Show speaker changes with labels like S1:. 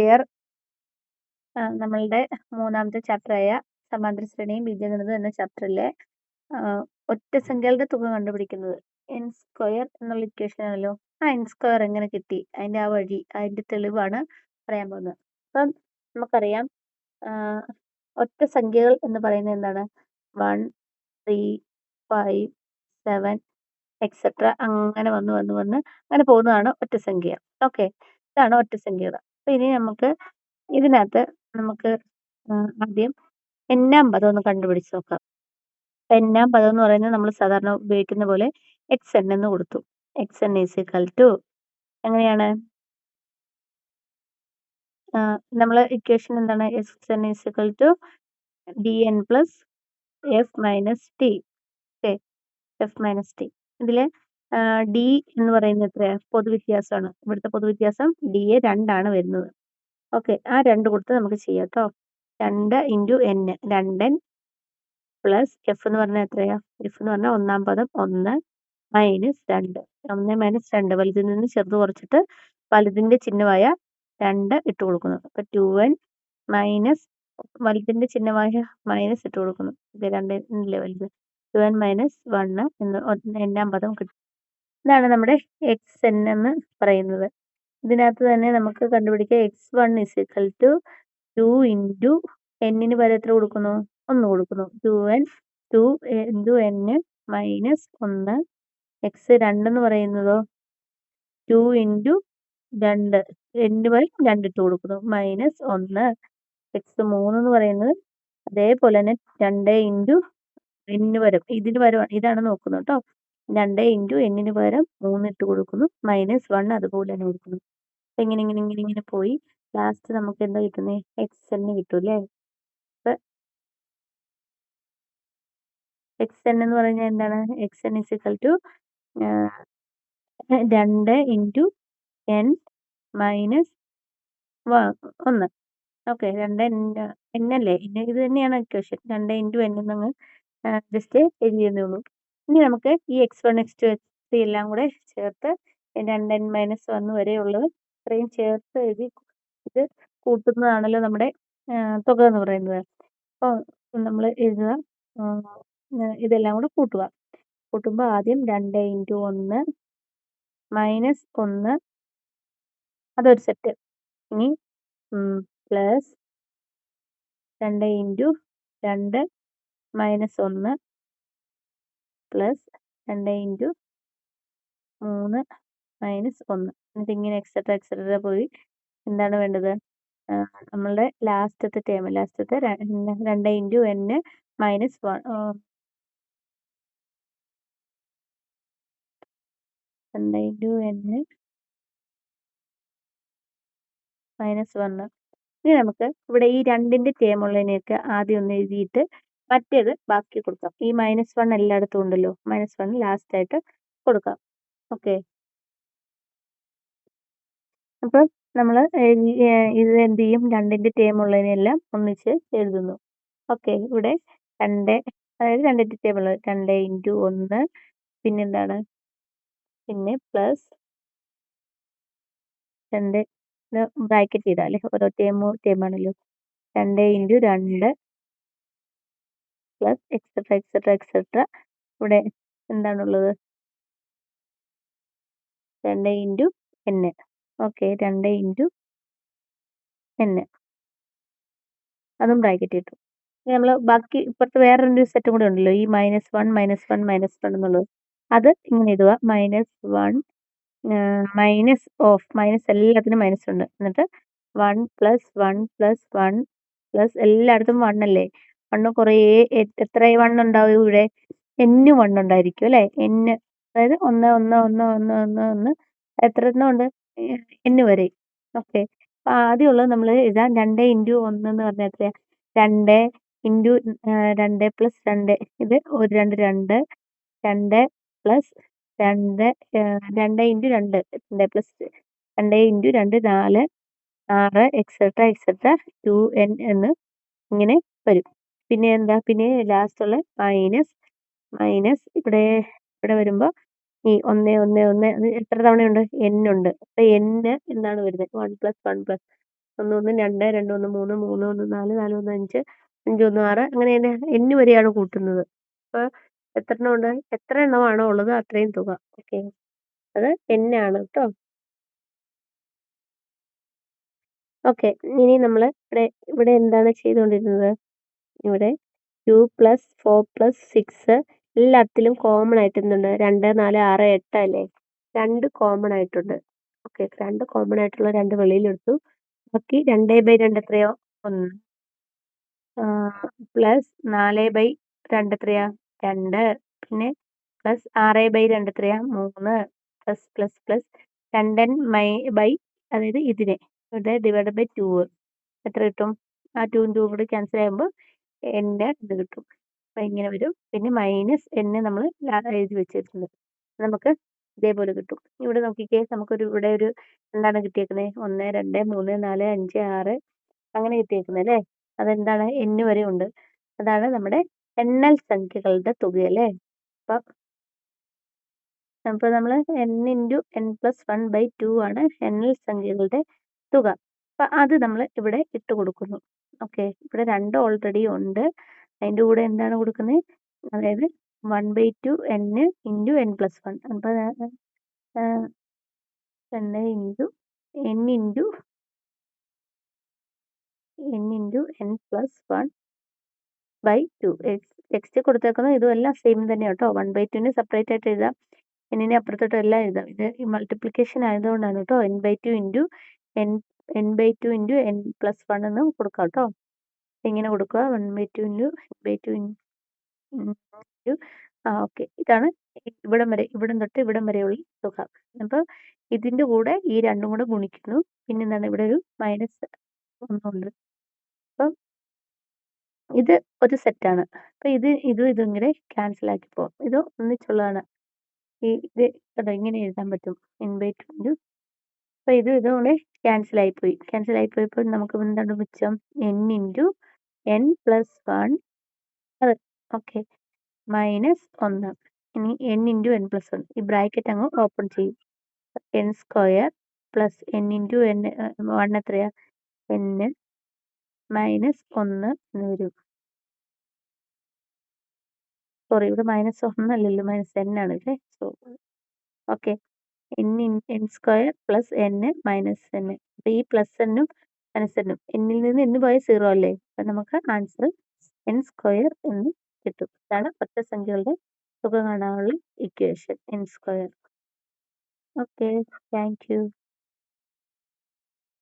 S1: Clear നമ്മളുടെ മൂന്നാമത്തെ ചാപ്റ്ററായ സമാന്തര ശ്രേണിയും ബീജഗണിതം എന്ന ചാപ്റ്ററിലെ ഒറ്റ സംഖ്യകളുടെ തുക കണ്ടുപിടിക്കുന്നത്. എൻ സ്ക്വയർ എന്നുള്ള ഇക്വേഷൻ ആണല്ലോ. ആ എൻ സ്ക്വയർ എങ്ങനെ കിട്ടി? അതിന്റെ ആ വഴി അതിന്റെ തെളിവാണ് പറയാൻ പോകുന്നത്. അപ്പം നമുക്കറിയാം ഒറ്റ സംഖ്യകൾ എന്ന് പറയുന്നത് എന്താണ്? One three five seven etcetera അങ്ങനെ വന്ന് വന്ന് വന്ന് അങ്ങനെ പോകുന്നതാണ് ഒറ്റ സംഖ്യ. ഓക്കെ ഇതാണ് ഒറ്റ സംഖ്യകൾ. അപ്പോൾ ഇനി നമുക്ക് ഇതിനകത്ത് നമുക്ക് ആദ്യം എന്നാം പദം ഒന്ന് കണ്ടുപിടിച്ച് നോക്കാം. എന്നാം പദം എന്ന് പറയുന്നത് നമ്മൾ സാധാരണ ഉപയോഗിക്കുന്ന പോലെ എക്സ് എൻ എന്ന് കൊടുത്തു. X N is equal to എങ്ങനെയാണ് നമ്മൾ ഇക്വേഷൻ എന്താണ്? X N is equal to D N plus F minus T okay F minus T ഇതിൽ ഡി എന്ന് പറയുന്നത് എത്രയാണ് പൊതുവ്യത്യാസമാണ്. ഇവിടുത്തെ പൊതുവ്യത്യാസം ഡി എ രണ്ടാണ് വരുന്നത്. ഓക്കെ ആ രണ്ട് കൊടുത്ത് നമുക്ക് ചെയ്യാം കേട്ടോ രണ്ട് ഇന്റു എൻ രണ്ടൻ പ്ലസ് എഫ് എന്ന് പറഞ്ഞാൽ എത്രയാ? എഫ് എന്ന് പറഞ്ഞാൽ ഒന്നാം പദം ഒന്ന് മൈനസ് രണ്ട്. ഒന്ന് മൈനസ് രണ്ട്. വലുതിൽ നിന്ന് ചെറുത് കുറച്ചിട്ട് വലുതിന്റെ ചിഹ്നമായ രണ്ട് ഇട്ട് കൊടുക്കുന്നു. അപ്പം ടു എൻ മൈനസ് വലുതിന്റെ ചിഹ്നമായ മൈനസ് ഇട്ട് കൊടുക്കുന്നു. ഇത് രണ്ട് വലുത്? ടു എൻ മൈനസ് വണ്ണ് എന്ന് എണ്ണാം പദം കിട്ടും. ഇതാണ് നമ്മുടെ എക്സ് എൻ എന്ന് പറയുന്നത്. ഇതിനകത്ത് തന്നെ നമുക്ക് കണ്ടുപിടിക്കാം X one is equal to two into എന്നിന് പകരം എത്ര കൊടുക്കുന്നു? ഒന്ന് കൊടുക്കുന്നു. Two N two into N minus ഒന്ന്. എക്സ് രണ്ടെന്ന് പറയുന്നതോ? ടു ഇന്റു രണ്ട് എന്ന് രണ്ട് രണ്ടിട്ട് കൊടുക്കുന്നു. മൈനസ് ഒന്ന്. എക്സ് മൂന്ന് എന്ന് പറയുന്നത് അതേപോലെ തന്നെ രണ്ട് ഇന്റു എന്നിന് വരും ഇതിന് വരും ഇതാണ് നോക്കുന്നത് കേട്ടോ. രണ്ട് ഇന്റു എന്നിന് പകരം മൂന്ന് ഇട്ട് കൊടുക്കുന്നു. മൈനസ് വൺ അതുപോലെ തന്നെ കൊടുക്കുന്നു. അപ്പം ഇങ്ങനെ ഇങ്ങനെ ഇങ്ങനെ ഇങ്ങനെ പോയി. ലാസ്റ്റ് നമുക്ക് എന്താ കിട്ടുന്നത് എക്സ് എന്ന് കിട്ടും അല്ലേ? അപ്പം എക്സ് എൻ എന്ന് പറഞ്ഞാൽ എന്താണ്? X N is equal to രണ്ട് ഇന്റു എൻ മൈനസ് ഒന്ന്. ഓക്കെ രണ്ട് എൻ എൻ അല്ലേ? ഇത് തന്നെയാണ് ഇക്വേഷൻ രണ്ട് ഇന്റു എൻ എന്നങ്ങ് ജസ്റ്റ് എഴുതിയതേ ഉള്ളൂ. ഇനി നമുക്ക് ഈ X one X two X three എല്ലാം കൂടെ ചേർത്ത് രണ്ട് എൻ മൈനസ് വൺ വരെയുള്ളത് ഇത്രയും ചേർത്ത് എഴുതി ഇത് കൂട്ടുന്നതാണല്ലോ നമ്മുടെ തുക എന്ന് പറയുന്നത്. അപ്പോൾ നമ്മൾ എഴുതുക ഇതെല്ലാം കൂടെ കൂട്ടുക. കൂട്ടുമ്പോൾ ആദ്യം രണ്ട് ഇന്റു ഒന്ന് മൈനസ് ഒന്ന് അതൊരു സെറ്റ് ഇനി പ്ലസ് രണ്ട് ഇന്റു രണ്ട് മൈനസ് ഒന്ന് പ്ലസ് രണ്ട് ഇന്റു മൂന്ന് മൈനസ് ഒന്ന്. എന്നിട്ട് ഇങ്ങനെ എക്സെട്ര എക്സെട്ര പോയി. എന്താണ് വേണ്ടത്? നമ്മളുടെ ലാസ്റ്റത്തെ ടേം ലാസ്റ്റത്തെ രണ്ട് ഇന്റു എൻ മൈനസ് വൺ. രണ്ട് ഇന്റു എൻ മൈനസ് വണ്ണ് ഇനി നമുക്ക് ഇവിടെ ഈ രണ്ടിന്റെ ടേമുള്ളതിനെയൊക്കെ ആദ്യം ഒന്ന് എഴുതിയിട്ട് മറ്റേത് ബാക്കി കൊടുക്കാം. ഈ മൈനസ് വൺ എല്ലായിടത്തും ഉണ്ടല്ലോ. മൈനസ് വൺ ലാസ്റ്റ് ആയിട്ട് കൊടുക്കാം. ഓക്കെ അപ്പം നമ്മൾ ഇത് എന്ത് ചെയ്യും? രണ്ടിന്റെ ടേം ഉള്ളതിനെല്ലാം ഒന്നിച്ച് എഴുതുന്നു. ഓക്കെ ഇവിടെ രണ്ട് അതായത് രണ്ടിന്റെ ടേം ഉള്ളത്. രണ്ട് ഇന്റു ഒന്ന്. പിന്നെന്താണ് പിന്നെ പ്ലസ് രണ്ട് ബ്രാക്കറ്റ് ചെയ്താൽ ഓരോ ടേമോ ടേമാണല്ലോ രണ്ട് ഇന്റു രണ്ട് പ്ലസ് എക്സെട്ര എക്സെട്ര എക്സെട്ര ഇവിടെ എന്താണുള്ളത്? രണ്ട് ഇന്റു എൻ ഓക്കെ രണ്ട് ഇന്റു എൻ അതും ബ്രാക്കറ്റ് ഇട്ടു. നമ്മൾ ബാക്കി ഇപ്പുറത്ത് വേറെ രണ്ട് സെറ്റും കൂടെ ഉണ്ടല്ലോ ഈ minus one minus one minus one എന്നുള്ളത്. അത് ഇങ്ങനെ ഇടുക. Minus one minus of minus എല്ലാത്തിനും മൈനസ് ഉണ്ട്. എന്നിട്ട് one plus one plus one plus എല്ലായിടത്തും വൺ അല്ലേ? വണ്ണ് കുറേ എത്ര വണ്ണം ഉണ്ടാവും ഇവിടെ? എന്നും വണ്ണം ഉണ്ടായിരിക്കും അല്ലേ? എന്ന് അതായത് ഒന്ന് ഒന്ന് ഒന്ന് ഒന്ന് ഒന്ന് ഒന്ന്. എത്ര എണ്ണം ഉണ്ട്? എന്ന് വരെ. ഓക്കെ അപ്പോൾ ആദ്യമുള്ളത് നമ്മൾ എഴുതാം. രണ്ട് ഇന്റു ഒന്ന് എന്ന് പറഞ്ഞാൽ എത്രയാണ് രണ്ട് ഇന്റു രണ്ട് പ്ലസ് രണ്ട്. ഇത് ഒരു രണ്ട് രണ്ട്. രണ്ട് പ്ലസ് രണ്ട് രണ്ട് ഇന്റു രണ്ട്. രണ്ട് പ്ലസ് രണ്ട് ഇന്റു രണ്ട് നാല്. ആറ് എക്സെട്ര എക്സെട്ര ടു എൻ എന്ന് ഇങ്ങനെ വരും. പിന്നെ എന്താ? പിന്നെ ലാസ്റ്റ് ഉള്ള മൈനസ് മൈനസ് ഇവിടെ ഇവിടെ വരുമ്പോൾ ഈ ഒന്ന് ഒന്ന് ഒന്ന് എത്ര തവണയുണ്ട്? എൻ ഉണ്ട്. അപ്പോൾ എൻ എന്താണ് വരുന്നത്? വൺ പ്ലസ് വൺ പ്ലസ് ഒന്ന് ഒന്ന് രണ്ട് രണ്ട് ഒന്ന് മൂന്ന് മൂന്ന് ഒന്ന് നാല് നാല് ഒന്ന് അഞ്ച് അഞ്ച് ഒന്ന് ആറ് അങ്ങനെ തന്നെ n വരെയാണ് കൂട്ടുന്നത്. അപ്പോൾ എത്ര എണ്ണം ഉണ്ട്? എത്ര എണ്ണമാണോ ഉള്ളത് അത്രയും തുക. ഓക്കെ അത് ആണ് കേട്ടോ ഓക്കെ ഇനി നമ്മൾ ഇവിടെ ഇവിടെ എന്താണ് ചെയ്തുകൊണ്ടിരുന്നത്? ഇവിടെ two plus four plus six എല്ലാത്തിലും കോമൺ ആയിട്ട് എന്തുണ്ട് രണ്ട് നാല് ആറ് എട്ട് അല്ലേ? രണ്ട് കോമൺ ആയിട്ടുണ്ട്. ഓക്കെ രണ്ട് കോമൺ ആയിട്ടുള്ള രണ്ട് വെളിയിലെടുത്തു ബാക്കി രണ്ട് ബൈ രണ്ട് എത്രയോ? ഒന്ന്. പ്ലസ് നാല് ബൈ രണ്ട് എത്രയാ? രണ്ട്. പിന്നെ പ്ലസ് ആറ് ബൈ രണ്ട് എത്രയാ? മൂന്ന്. പ്ലസ് പ്ലസ് പ്ലസ് രണ്ടൻ മൈ ബൈ അതായത് ഇതിനെ ഇവിടെ ഡിവൈഡ് ബൈ ടു എത്ര കിട്ടും? ആ ടൂവും ടൂവും കൂടി ക്യാൻസൽ ചെയ്യുമ്പോൾ എന്റെ ഇത് കിട്ടും. അപ്പം ഇങ്ങനെ വരും. പിന്നെ മൈനസ് എന്നെ നമ്മൾ എഴുതി വെച്ചിട്ടുണ്ട്. നമുക്ക് ഇതേപോലെ കിട്ടും. ഇവിടെ നോക്കിക്കേ നമുക്കൊരു ഇവിടെ ഒരു എന്താണ് കിട്ടിയേക്കുന്നത് ഒന്ന് രണ്ട് മൂന്ന് നാല് അഞ്ച് ആറ് അങ്ങനെ കിട്ടിയേക്കുന്നത് അല്ലേ? അതെന്താണ്? n വരെ ഉണ്ട്. അതാണ് നമ്മുടെ എണ്ണൽ സംഖ്യകളുടെ തുക അല്ലേ? അപ്പം അപ്പോൾ നമ്മൾ n into N plus one by two ആണ് എണ്ണൽ സംഖ്യകളുടെ തുക. അപ്പം അത് നമ്മൾ ഇവിടെ ഇട്ട് കൊടുക്കുന്നു. ഓക്കെ. ഇവിടെ രണ്ട് ഓൾറെഡി ഉണ്ട്. അതിന്റെ കൂടെ എന്താണ് കൊടുക്കുന്നത് അതായത് one by two N into N plus one അപ്പോൾ N into N into N into N plus one by two text കൊടുത്തേക്കുന്നത് ഇതും എല്ലാം സെയിം തന്നെയാണ് കേട്ടോ വൺ ബൈ ടുവിന് സെപ്പറേറ്റ് ആയിട്ട് എഴുതാം. എന്നിനെ അപ്പുറത്തോട്ട് എല്ലാം എഴുതാം. ഇത് മൾട്ടിപ്ലിക്കേഷൻ ആയതുകൊണ്ടാണ് കേട്ടോ N by two into N N by two into N plus one എന്ന് കൊടുക്കാം കേട്ടോ എങ്ങനെ കൊടുക്കുക. One by two into N by two into ആ ഓക്കെ ഇതാണ് ഇവിടം വരെ ഇവിടം തൊട്ട് ഇവിടം വരെയുള്ള തുക. അപ്പോൾ ഇതിന്റെ കൂടെ ഈ രണ്ടും കൂടെ ഗുണിക്കുന്നു. പിന്നെ എന്താണ്? ഇവിടെ ഒരു മൈനസ് ഒന്നുണ്ട്. അപ്പം ഇത് ഒരു സെറ്റാണ് അപ്പം ഇത് ഇതും ഇതും ഇങ്ങനെ ക്യാൻസലാക്കി പോകും ഇത് ഒന്നിച്ചുള്ളതാണ്. ഈ ഇത് ഇങ്ങനെ എഴുതാൻ പറ്റും. ടു ഇന്റു അപ്പോൾ ഇത് ഇതും കൂടെ ക്യാൻസൽ ആയിപ്പോയി. ക്യാൻസൽ ആയിപ്പോയപ്പോൾ നമുക്ക് എന്താണ് മിച്ചം? N into N plus one അത്. ഓക്കെ മൈനസ് ഒന്ന്. ഇനി N into N plus one ഈ ബ്രാക്കറ്റ് അങ്ങ് ഓപ്പൺ ചെയ്യും. N square plus N into N one എത്രയാ? എൻ മൈനസ് ഒന്ന് എന്ന് വരും. സോറി ഇവിടെ മൈനസ് ഒന്നല്ലല്ലോ മൈനസ് എൻ ആണ് അല്ലേ so okay N N square plus N minus N അപ്പോൾ ഈ പ്ലസ് എന്നും മൈനസ് എന്നും എന്നിൽ നിന്ന് എന്ന് പോയ സീറോ അല്ലേ? അപ്പം നമുക്ക് ആൻസർ എൻ സ്ക്വയർ എന്ന് കിട്ടും. ഇതാണ് ഒറ്റ സംഖ്യകളുടെ തുക കാണാനുള്ള equation N square okay thank you